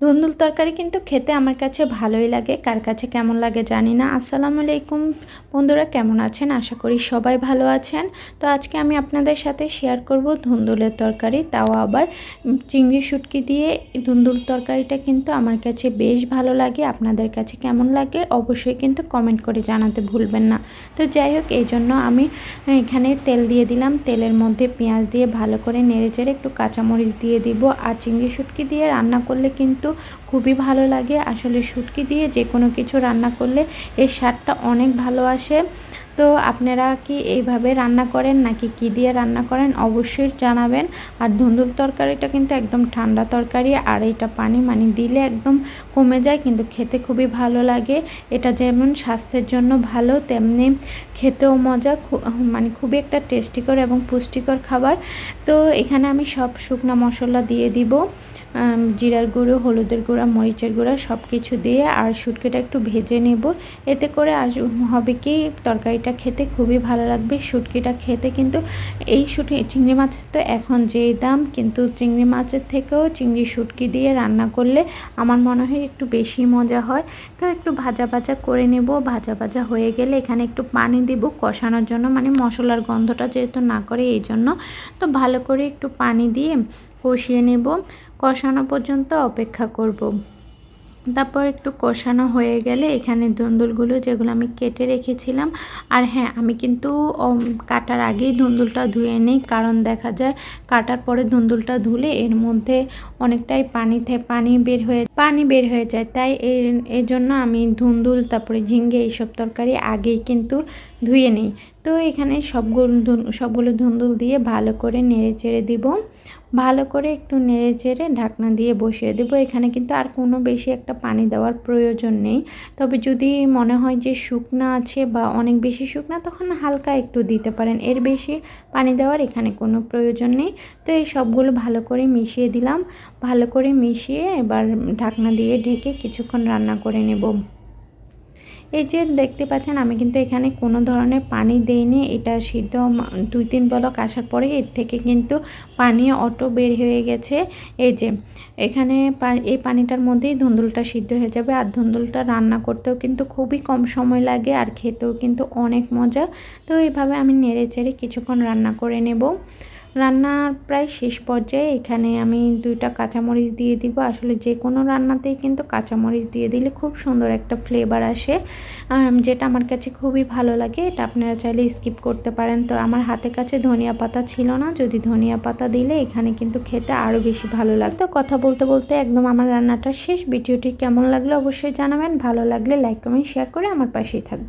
ধুন্দুল তরকারি কিন্তু খেতে আমার কাছে ভালোই লাগে। কার কাছে কেমন লাগে জানি না। আসসালামু আলাইকুম। বন্ধুরা কেমন আছেন? আশা করি সবাই ভালো আছেন। তো আজকে আমি আপনাদের সাথে শেয়ার করব ধুন্দুলের তরকারি। তাও আবার চিংড়ি শুটকি দিয়ে ধুন্দুল তরকারিটা কিন্তু আমার কাছে বেশ ভালো লাগে। আপনাদের কাছে কেমন লাগে অবশ্যই কিন্তু কমেন্ট করে জানাতে ভুলবেন না। তো যাই হোক, এই জন্য আমি এখানে তেল দিয়ে দিলাম। তেলের মধ্যে পেঁয়াজ দিয়ে ভালো করে নেড়ে চেড়ে একটু কাঁচামরিচ দিয়ে দিব। আর চিংড়ি শুটকি দিয়ে রান্না করলে কিন্তু খুবই ভালো লাগে। আসলে শুটকি দিয়ে যে কোনো কিছু রান্না করলে এর স্বাদটা অনেক ভালো আসে। তো আপনারা কি এইভাবে রান্না করেন নাকি কি দিয়ে রান্না করেন অবশ্যই জানাবেন। আর ধুন্দুল তরকারিটা কিন্তু একদম ঠান্ডা তরকারি, আর এটা পানি মানে দিলে একদম কমে যায়, কিন্তু খেতে খুবই ভালো লাগে। এটা যেমন স্বাস্থ্যের জন্য ভালো, তেমনি খেতেও মজা মানে খুবই একটা টেস্টিকর এবং পুষ্টিকর খাবার। তো এখানে আমি সব শুকনো মশলা দিয়ে দিব জিরার গুঁড়ো, হলুদের গুঁড়া, মরিচের গুঁড়া সব কিছু দিয়ে, আর শুটকিটা একটু ভেজে নেব। এতে করে আজ হবে কি, তরকারিটা খেতে খুবই ভালো লাগবে। শুটকিটা খেতে কিন্তু এই শুটকি চিংড়ি মাছের তো এখন যেই দাম, কিন্তু চিংড়ি মাছের থেকেও চিংড়ি শুটকি দিয়ে রান্না করলে আমার মনে হয় একটু বেশি মজা হয়। তো একটু ভাজা ভাজা করে নেব। ভাজা ভাজা হয়ে গেলে এখানে একটু পানি দিব কষানোর জন্য। মানে মশলার গন্ধটা যেহেতু না করে এই জন্য। তো ভালো করে একটু পানি দিয়ে কষিয়ে নেব। কষানো পর্যন্ত অপেক্ষা করব। তারপর একটু কষানো হয়ে গেলে এখানে ধুন্দুলগুলো যেগুলো আমি কেটে রেখেছিলাম। আর হ্যাঁ আমি কিন্তু কাটার আগেই ধুন্দুলটা ধুয়ে নিই। কারণ দেখা যায়, কাটার পরে ধুন্দুলটা ধুলে এর মধ্যে অনেকটাই পানিতে পানি বের হয়ে, পানি বের হয়ে যায়। তাই এর জন্য আমি ধুন্দুল, তারপরে ঝিঙ্গে এইসব তরকারি আগেই কিন্তু ধুয়ে নিই। তো এখানে সবগুলো সবগুলো ধুন্দুল দিয়ে ভালো করে নেড়ে চেড়ে দিব। ভালো করে একটু নেড়ে চেড়ে ঢাকনা দিয়ে বসিয়ে দেবো। এখানে কিন্তু আর কোনো বেশি একটা পানি দেওয়ার প্রয়োজন নেই। তবে যদি মনে হয় যে শুকনা আছে বা অনেক বেশি শুকনা, তখন হালকা একটু দিতে পারেন। এর বেশি পানি দেওয়ার এখানে কোনো প্রয়োজন নেই। তো এই সবগুলো ভালো করে মিশিয়ে দিলাম। ভালো করে মিশিয়ে এবার ঢাকনা দিয়ে ঢেকে কিছুক্ষণ রান্না করে নেব। এই যে দেখতে পাচ্ছেন, আমি কিন্তু এখানে কোনো ধরনের পানি দেইনি। এটা সিদ্ধ দুই তিন বলক আসার পরে এর থেকে কিন্তু পানি অটো বের হয়ে গেছে। এই যে, এখানে এই পানিটার মধ্যেই ধুন্দুলটা সিদ্ধ হয়ে যাবে। আর ধুন্দুলটা রান্না করতেও কিন্তু খুবই কম সময় লাগে আর খেতেও কিন্তু অনেক মজা। তো এইভাবে আমি নেড়ে চেড়ে কিছুক্ষণ রান্না করে নেব। রান্নার প্রায় শেষ পর্যায়ে এখানে আমি দুইটা কাঁচামরিচ দিয়ে দিব। আসলে যে কোনো রান্নাতেই কিন্তু কাঁচামরিচ দিয়ে দিলে খুব সুন্দর একটা ফ্লেভার আসে। যেটা আমার কাছে খুবই ভালো লাগে, এটা আপনারা চাইলে স্কিপ করতে পারেন। তো আমার হাতে কাছে ধনিয়া পাতা ছিল না, যদি ধনিয়া পাতা দিলে এখানে কিন্তু খেতে আরও বেশি ভালো লাগতো। কথা বলতে বলতে একদম আমার রান্নাটা শেষ। ভিডিওটি কেমন লাগল অবশ্যই জানাবেন। ভালো লাগলে লাইক কমেন্ট শেয়ার করে আমার পাশেই থাকবে